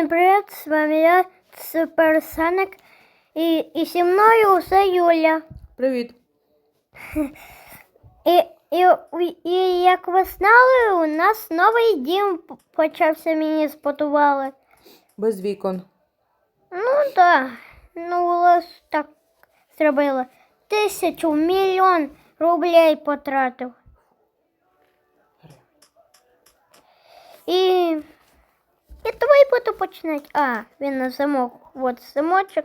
Всім привіт, з вами я, Суперсоник, і, і зі мною усе Юля. Привіт. І, і, і як ви знали, у нас новий дім почався, мені збудували. Без вікон. Ну так, ну ось так зробили. Тисячу, мільйон рублей потратив. І, і давай буду починати. А, він на замок. От замочок.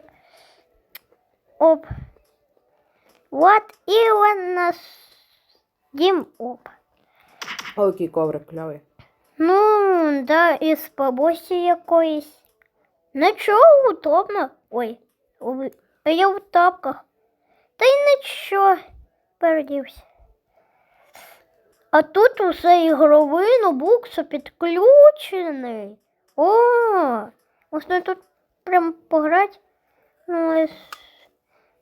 Оп. От і у нас дім оп. О, який коврик кльовий. Ну, да, із бабусі якоїсь. Нічого, удобно. Ой, а я в тапках. Та й нічого, передівся. А тут усе ігровий ноутбук підключений. О, можна тут прям пограти. Ну.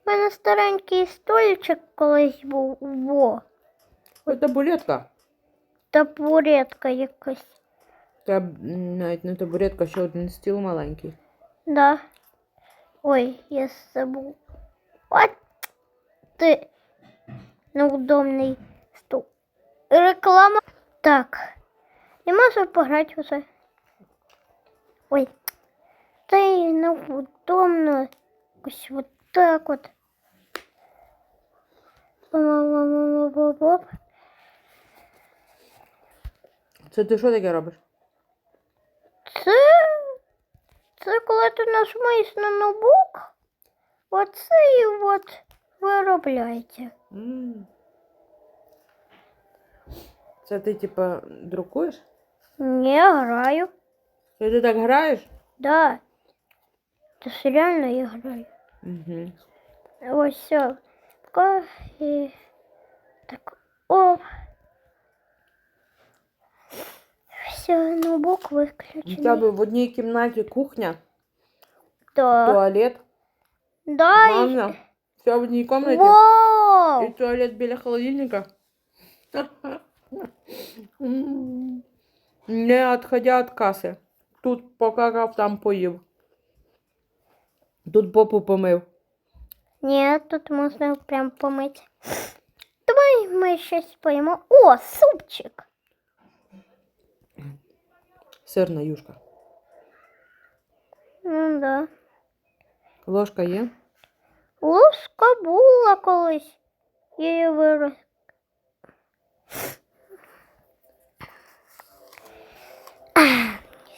У мене старенький стольчик колись був. Во, Ось табуретка. табуретка якась. М, навіть не табуретка, ще один стіл маленький. Да. Ой, я забыл. Вот ты неудобный стул. Реклама. Так. Я можу пограти уже. Ой. Та й неудобно. Ось вот так вот. Це ти що таке робиш? Це, це коли ти нажмаєш на ноутбук, оце і от виробляється. Це ти, типа, друкуєш? Не граю. Це ти так граєш? Да. Це ж реально я граю. Угу. Ось все. Так, і так. Оп. Все, ноутбук У виключений. тебе в одній кімнаті кухня, Да. туалет, Да, і... ванна. Все в одній кімнаті. І Вау! туалет біля холодильника. М. Не відходя від каси. Тут покакав, там поїв. Тут попу помив. Ні, тут можна прям помити. Давай ми щось поїмо. О, супчик. Сирна юшка. Ну да. Ложка є? Ложка була колись. Я її вирос.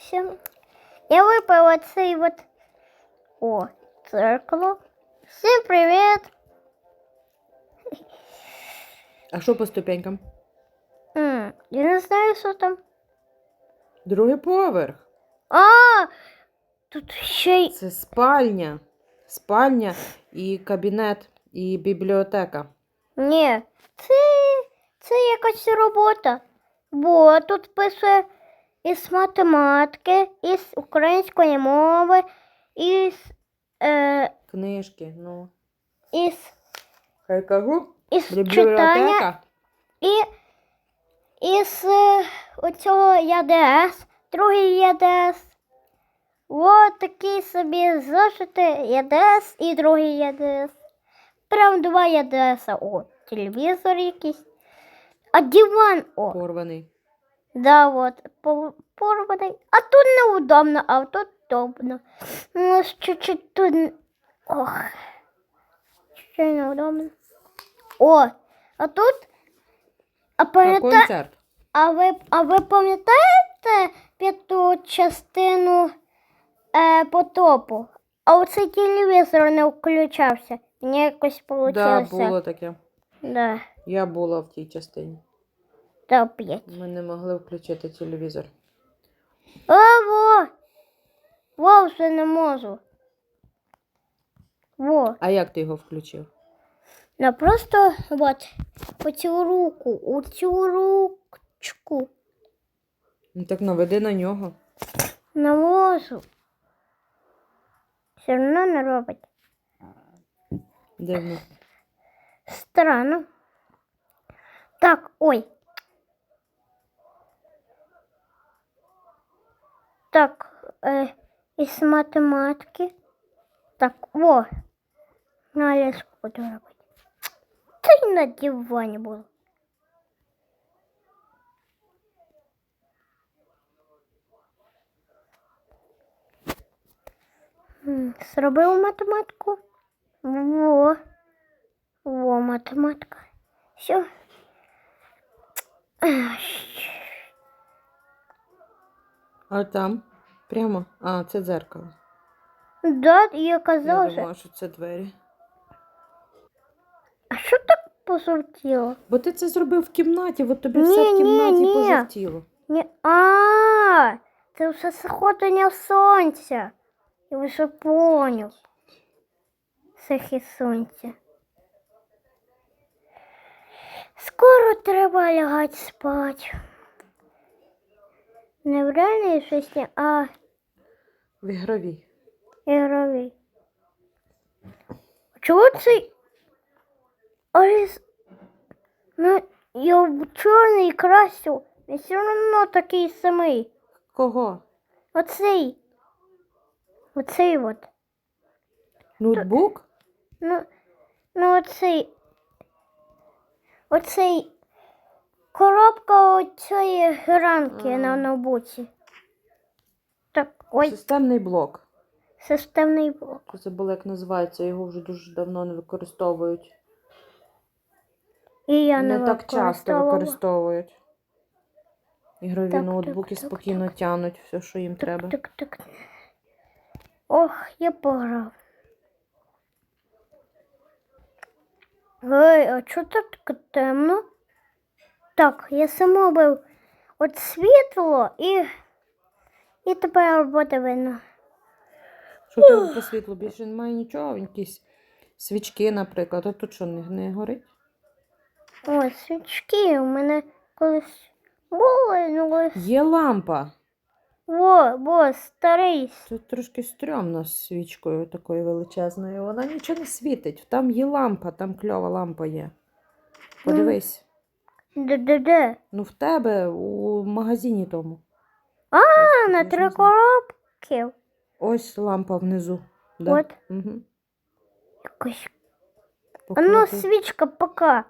Все. Я випила цей от. О, дзеркало. Всім привіт! А що по ступенькам? М, я не знаю, що там. Другий поверх. А, тут ще й. Це спальня. Спальня і кабінет, і бібліотека. Ні, це, це якась робота. Бо тут пише із математики, із української мови, із, е, Книжки, ну. із, Хай кажу. із читання Бібліотека. і із е, оцього ЯДС, другий ЯДС. От такі собі зошити ЯДС і другий ЯДС. Прям два ЯДС. О, телевізор якийсь. А диван, о. Порваний. Да, вот, по- порваний. А тут неудобно, а тут удобно. Ну, ось чуть-чуть тут. Ох. Чуть-чуть неудобно. О, а тут. А Та пам'ята... концерт. а ви, а ви пам'ятаєте п'яту частину е, потопу? А оцей телевізор не включався. Мені якось вийшло. Да, було таке. Да, Я була в тій частині. Да, п'ять. Ми не могли включити телевізор. А, во! Во, вже не можу. Во. А як ти його включив? На просто от у цю руку, у цю ручку. Ну так наведи на нього. Не можу. Все одно не робить. Дивно. Странно. Так, ой. Так, е, із математики. Так, о, на ліску буду робити. Та й на дивані було. М, Зробив математику. Во. Во, математика. Все. А там? Прямо? А, це дзеркало. Да, я Я казала, що. думала, що це двері. А що так пожовтіло? Бо ти це зробив в кімнаті, от тобі Ні, все в кімнаті ні. пожовтіло. Ні. А, це все сходення сонця. Я вже поняв. Сихи сонця. Скоро треба лягати спати. Не в реальній житті, а В ігровій. ігровій. Чого цей? Аліс... Ну, я в чорний красив, він все одно такий самий. Кого? Оцей. Оцей от. Ноутбук? Ну, ну оцей. Оцей. Коробка оцієї гранки А. на ноутбуці. Так, ой, Системний блок. системний блок. Я забула, як називається, його вже дуже давно не використовують. І я не, не так часто використовують. Ігрові Так, ноутбуки так, так, спокійно тянуть все, що їм треба. Так, так. Ох, я пограв. Ей, а чого так темно? Так, я сама бив от світло і. І тепер робота видно. Що там по світлу більше немає нічого, якісь свічки, наприклад. А тут що не, не горить? О, свічки у мене колись були, ну ось. Є лампа. Во, во, старий. Тут трошки стрьомно з свічкою такою величезною. Вона нічого не світить. Там є лампа, там кльова лампа є. Подивись. Де-де-де? Ну, в тебе у магазині тому. А, на три коробки. Ось лампа внизу. Да. От. Угу. Якось. А ну, свічка пока.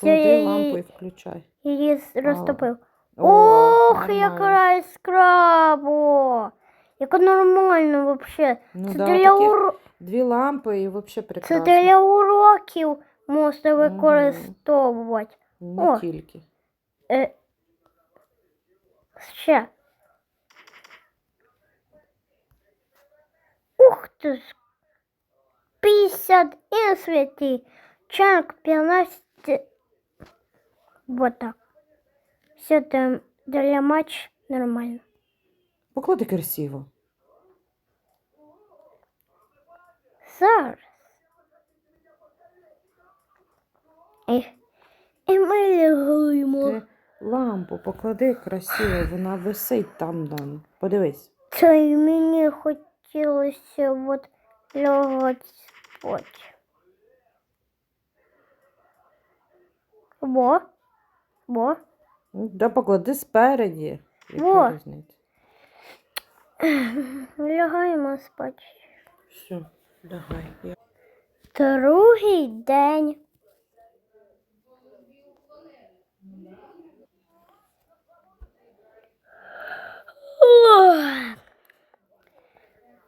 Клади лампу і включай. її розтопив. Ох, яка яскраво. Яка нормально вообще. Ну, це, да, для уро... Дві лампи і взагалі це для уроків можна Мгм. використовувати. Не О. тільки. Е... Ще. Ух ти ж. 50 і святі. Чанк 15. Вот так. Все там для матч нормально. Поклади красиво. Зараз. І, ми лягаємо. Ти лампу поклади красиво, вона висить там, там. Подивись. Це й мені хотілося от лягати спати. Во. Во. Ну, Да поклади спереді. Яка Во. різниця? Лягаємо спати. Все, лягай. Другий день. Ох.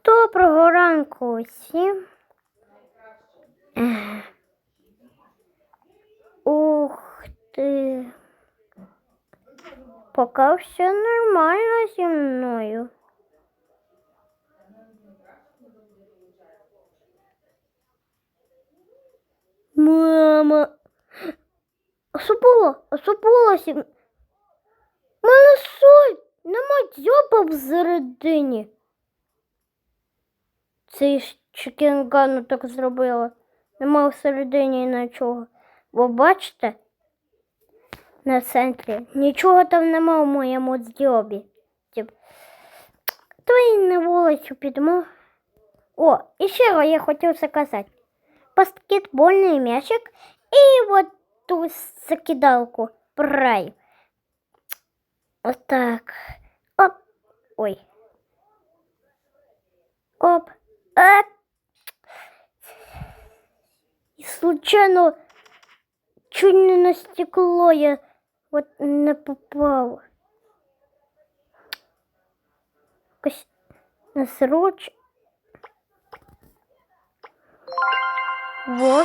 Доброго ранку усім. Ух ти. Поки все нормально зі мною. Мама. А що було? А що було? сі- Мене соль, нема дзьоба всередині. Це ж чекінгану так зробила. Нема всередині нічого. Бо бачите, на центрі нічого там нема в моєму дзьобі. Тип. Твої на вулицю підемо. О, і ще я хотів сказати. Баскетбольний м'ячик і от ту закидалку прай. Отак. Ой. Оп. Е. І случайно чуть не на стекло я от не попав. Якось на. Во.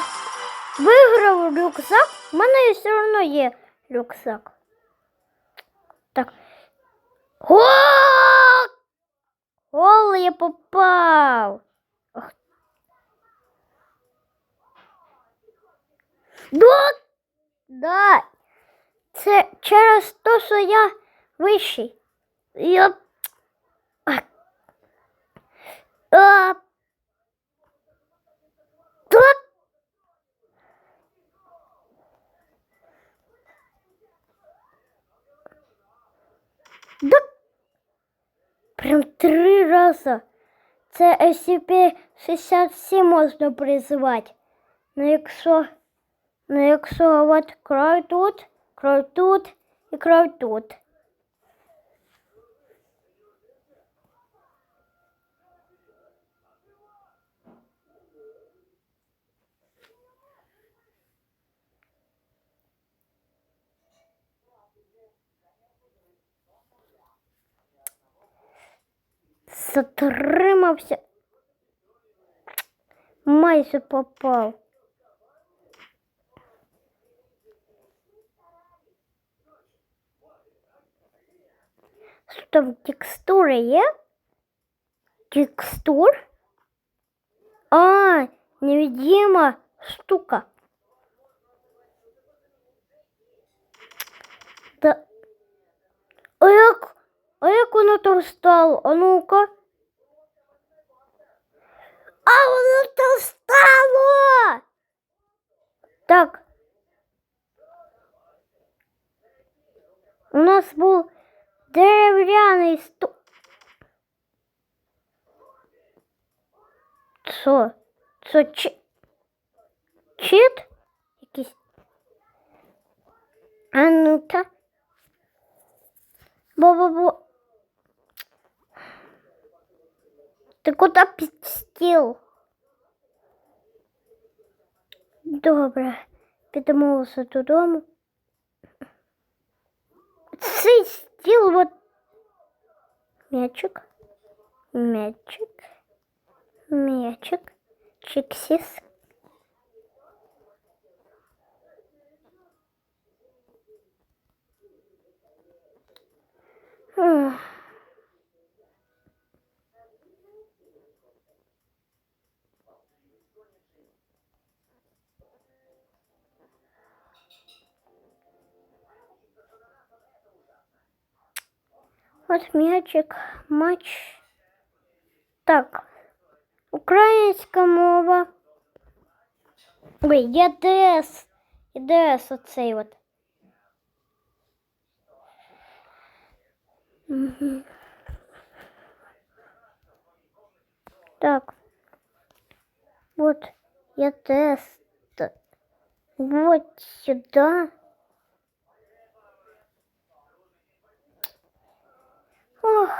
Виграв рюкзак. У мене все одно є рюкзак. Так. О! Гол я попав. Да, да. Це через те, що я вищий. Я... А. А. Прям три рази. Це SCP-67 можна призивати. Ну якщо, ну якщо от край тут, край тут і край тут. Затримався. Майже попав. Що там текстури є? Текстур? А, невидима штука. Да. А як, а як воно там стало? А ну-ка. Нас був дерев'яний стул. Що? Що чи... чит? Якийсь. А ну-ка. Бо-бо-бо. Ти куди під стіл? Добре, підемо додому. Цей вот м'ячик, м'ячик, м'ячик, чиксіс. От м'ячик, матч. Так. Українська мова. Ой, є ДС. І ДС оцей от. Мгм. Так. Вот я тест. Вот сюда. Ох.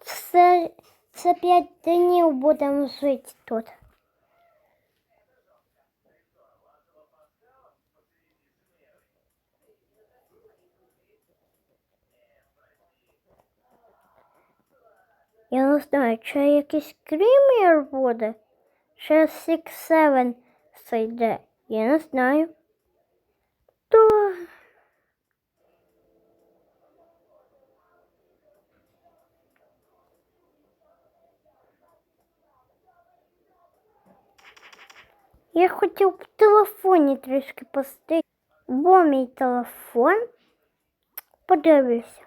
Це, це п'ять днів будемо жити тут. Я не знаю, чи якийсь крімір буде, чи Six Seven зайде. Я не знаю. То Я хотів в телефоні трішки пости, бо мій телефон подивився.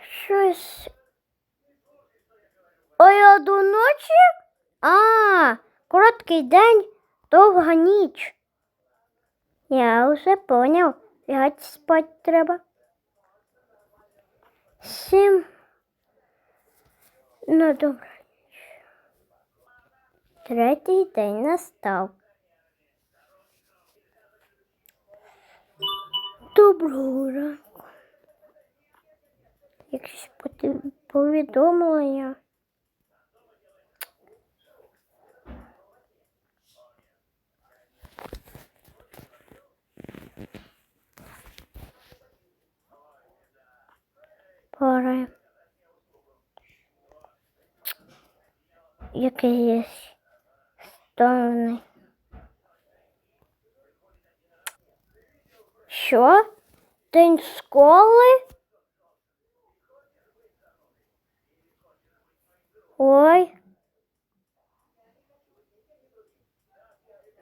Щось. А я до ночі? А, короткий день, довга ніч. Я вже поняв. Лягати спать треба. Сім. Ну, добре. Третій день настав. Доброго ранку. якісь повідомлення. Пора. Якийсь сторони. Що? День школи? Ой.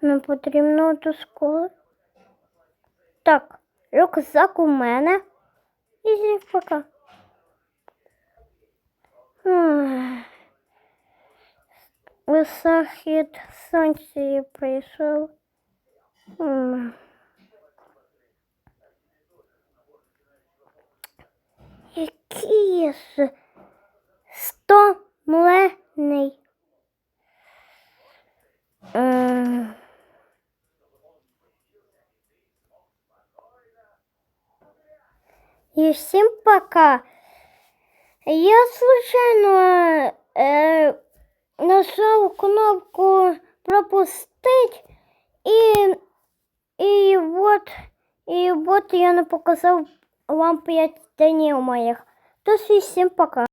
Не потрібно до школи. Так, рюкзак у мене. І пока. Ах. Захід сонця прийшов. М. Який ж стомлений. М. І всім пока. Я случайно е, нажав кнопку пропустить і, і вот, і вот я не показав вам 5 днів моїх. Тож і всім пока.